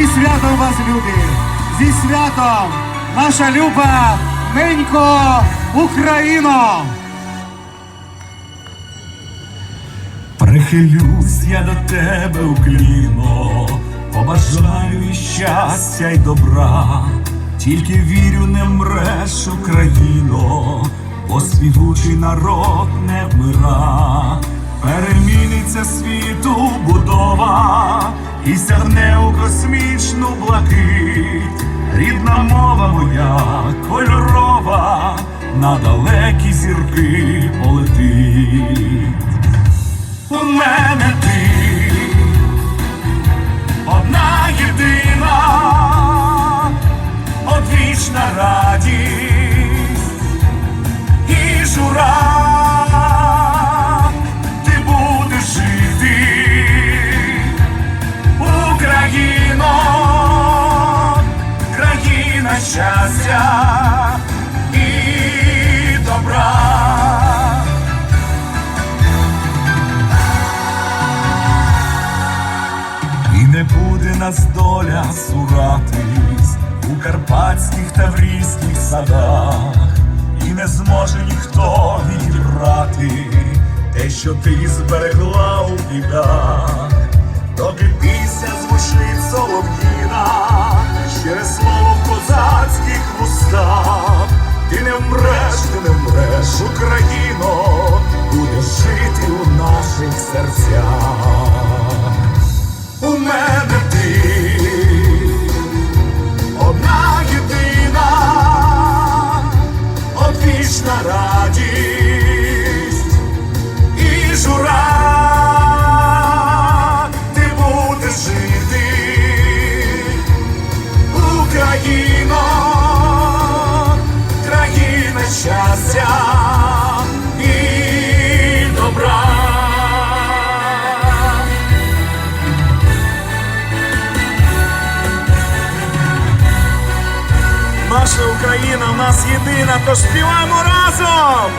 Зі святом вас, люди! Зі святом! Наша люба ненько Україно! Прихилюсь я до тебе укліно, побажаю і щастя й добра, тільки вірю, не мреш Україно, бо співучий народ не вмира, переміниться світу будова і сягне у космічну блакить. Рідна мова моя кольорова, на далекі зірки полетить. У мене ти нас доля суратись у карпатських та врійських садах, і не зможе ніхто відібрати те, що ти зберегла у бідах, доки пісня звучить солов'їна, через слово в козацьких вустах, ти не вмреш, ти не вмреш, Україно, будеш жити і ти будеш жити, Україно, країна щастя і добра. Наша Україна в нас єдина, тож співаємо разом.